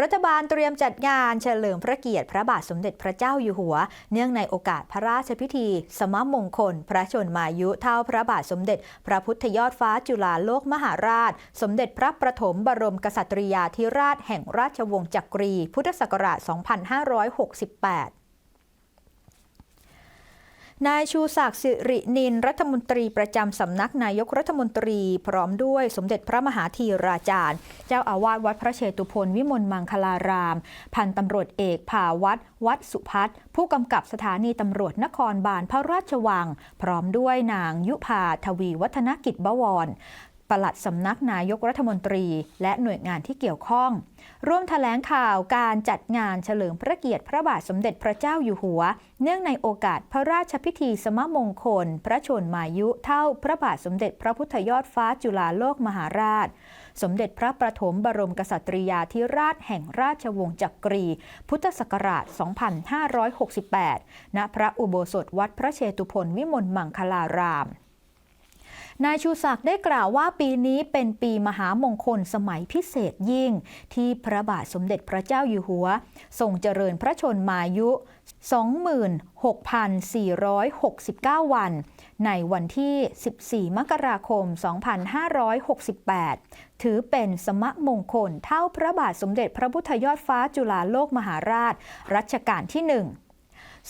รัฐบาลเตรียมจัดงานเฉลิมพระเกียรติพระบาทสมเด็จพระเจ้าอยู่หัว เนื่องในโอกาสพระราชพิธี สมมงคล พระชนมายุเท่าพระบาทสมเด็จ พระพุทธยอดฟ้าจุฬาโลกมหาราช สมเด็จพระประถมบรมกษัตริยาธิราชแห่งราชวงศ์จักรี พุทธศักราช 2568 นายชูศักดิ์สิรินิน รัฐมนตรีประจำสำนักนายกรัฐมนตรี พร้อมด้วยสมเด็จพระมหาธีราจารย์ เจ้าอาวาสวัดพระเชตุพนวิมลมังคลาราม พันตำรวจเอกภาวัดวัดสุพัฒน์ผู้กำกับสถานีตำรวจนครบาลพระราชวัง พร้อมด้วยนางยุพาทวีวัฒนกิจบวร ปลัดสำนักนายกรัฐมนตรี และหน่วยงานที่เกี่ยวข้อง ร่วมถแถลงข่าวการจัดงานเฉลิมพระเกียรติพระบาทสมเด็จพระเจ้าอยู่หัว เนื่องในโอกาสพระราชพิธีสมมงคล พระชนมายุเท่าพระบาทสมเด็จพระพุทธยอดฟ้าจุฬาโลกมหาราช สมเด็จพระประถมบรมกษัตริยาธิราชแห่งราชวงศ์จักรี พุทธศักราช 2568 ณ พระอุโบสถวัดพระเชตุพนวิมลมังคลาราม นายชูศักดิ์ได้กล่าวว่าปีนี้เป็นปีมหามงคลสมัยพิเศษยิ่ง ที่พระบาทสมเด็จพระเจ้าอยู่หัว ทรงเจริญพระชนมายุ 26,469 วัน ในวันที่ 14 มกราคม 2568 ถือเป็นสมะมงคลเท่าพระบาทสมเด็จพระพุทธยอดฟ้าจุฬาโลกมหาราช รัชกาลที่หนึ่ง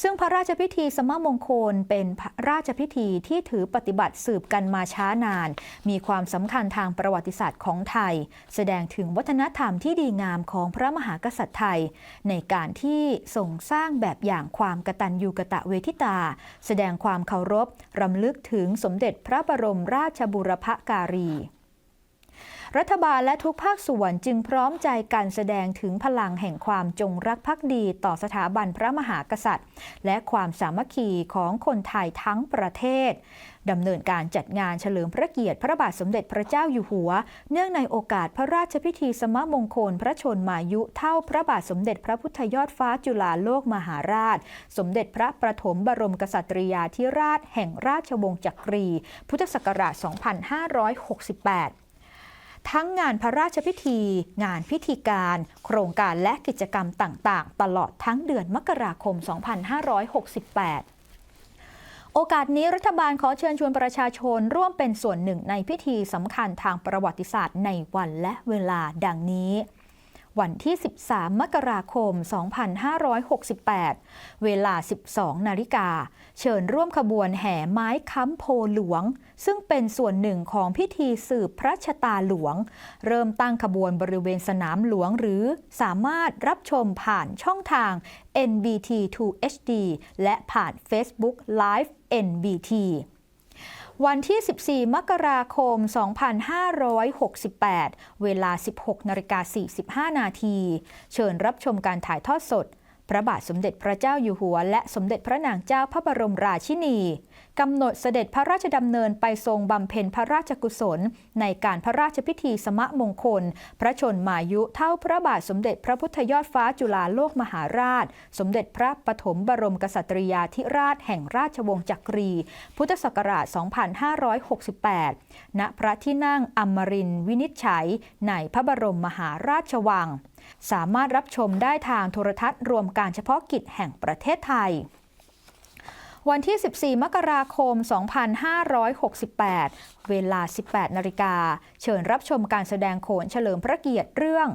ซึ่งพระราชพิธีสมมงคลเป็นพระราชพิธีที่ถือปฏิบัติสืบกันมาช้านาน มีความสำคัญทางประวัติศาสตร์ของไทย แสดงถึงวัฒนธรรมที่ดีงามของพระมหากษัตริย์ไทย ในการที่ทรงสร้างแบบอย่างความกตัญญูกะตะเวทิตา แสดงความเคารพรำลึกถึงสมเด็จพระบรมราชบุรพการี รัฐบาลและทุกภาคส่วนจึงพร้อมใจการแสดงถึงพลังแห่งความจงรักภักดีต่อสถาบันพระมหากษัตริย์ และความสามัคคีของคนไทยทั้งประเทศดำเนินการจัดงานเฉลิมพระเกียรติพระบาทสมเด็จพระเจ้าอยู่หัว เนื่องในโอกาสพระราชพิธีสมมงคล พระชนมายุเท่าพระบาทสมเด็จพระพุทธยอดฟ้าจุฬาโลกมหาราช สมเด็จพระประถมบรมกษัตริยาธิราชแห่งราชวงศ์จักรี พุทธศักราช 2568 ทั้งงานพระราชพิธี งานพิธีการ โครงการและกิจกรรมต่างๆ ตลอดทั้งเดือนมกราคม 2568โอกาสนี้รัฐบาลขอเชิญชวนประชาชนร่วมเป็นส่วนหนึ่งในพิธีสำคัญทางประวัติศาสตร์ในวันและเวลาดังนี้ วันที่ 13 มกราคม 2568 เวลา 12 นาฬิกา เชิญร่วมขบวนแห่ไม้ค้ำโพหลวง ซึ่งเป็นส่วนหนึ่งของพิธีสืบพระชะตาหลวง เริ่มตั้งขบวนบริเวณสนามหลวงหรือสามารถรับชมผ่านช่องทาง NBT 2 HD และผ่าน Facebook Live NBT วันที่ 14 มกราคม 2568 เวลา 16นาฬิกา45 นาที เชิญรับชมการถ่ายทอดสด พระบาทสมเด็จพระเจ้าอยู่หัว และสมเด็จพระนางเจ้าพระบรมราชินีกำหนดเสด็จพระราชดำเนินไปทรงบำเพ็ญพระราชกุศล ในการพระราชพิธีสมะมงคล พระชนมายุเท่าพระบาทสมเด็จพระพุทธยอดฟ้าจุฬาโลกมหาราช สมเด็จพระปฐมบรมกษัตริยาธิราชแห่งราชวงศ์จักรี พุทธศักราช 2568 ณ พระที่นั่งอมรินวินิจฉัย ในพระบรมมหาราชวัง สามารถรับชมได้ทางโทรทัศน์รวมการเฉพาะกิจแห่งประเทศไทย วันที่ 14 มกราคม 2568 เวลา 18 นาฬิกา เชิญรับชมการแสดงโขนเฉลิมพระเกียรติเรื่อง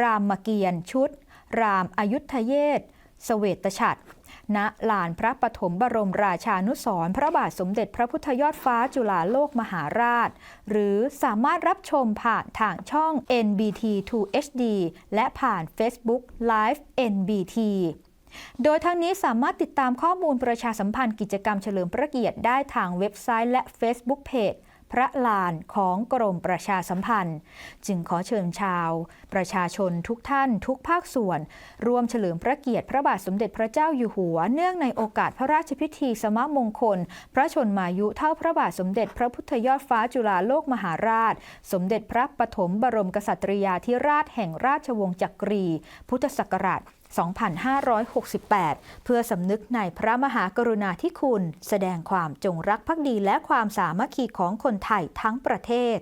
รามเกียรติ์ชุด รามอายุทเยศ สเวตฉัตรณลานพระปฐมบรมราชานุสรพระบาทสมเด็จพระพุทธยอดฟ้าจุฬาโลกมหาราช หรือสามารถรับชมผ่านทางช่อง NBT 2 HD และผ่าน Facebook Live NBT โดยทั้งนี้สามารถติดตามข้อมูลประชาสัมพันธ์กิจกรรมเฉลิมพระเกียรติได้ทางเว็บไซต์และ Facebook Page พระลานของกรมประชาสัมพันธ์ จึงขอเชิญชาว ประชาชนทุกท่านทุกภาคส่วน ร่วมเฉลิมพระเกียรติพระบาทสมเด็จพระเจ้าอยู่หัว เนื่องในโอกาสพระราชพิธีสมมงคล พระชนมายุเท่าพระบาทสมเด็จพระพุทธยอดฟ้าจุฬาโลกมหาราช สมเด็จพระปฐมบรมกษัตริยาธิราชแห่งราชวงศ์จักรี พุทธศักราช 2568 เพื่อสำนึกในพระมหากรุณาธิคุณ แสดงความจงรักภักดีและความสามัคคีของคนไทยทั้งประเทศ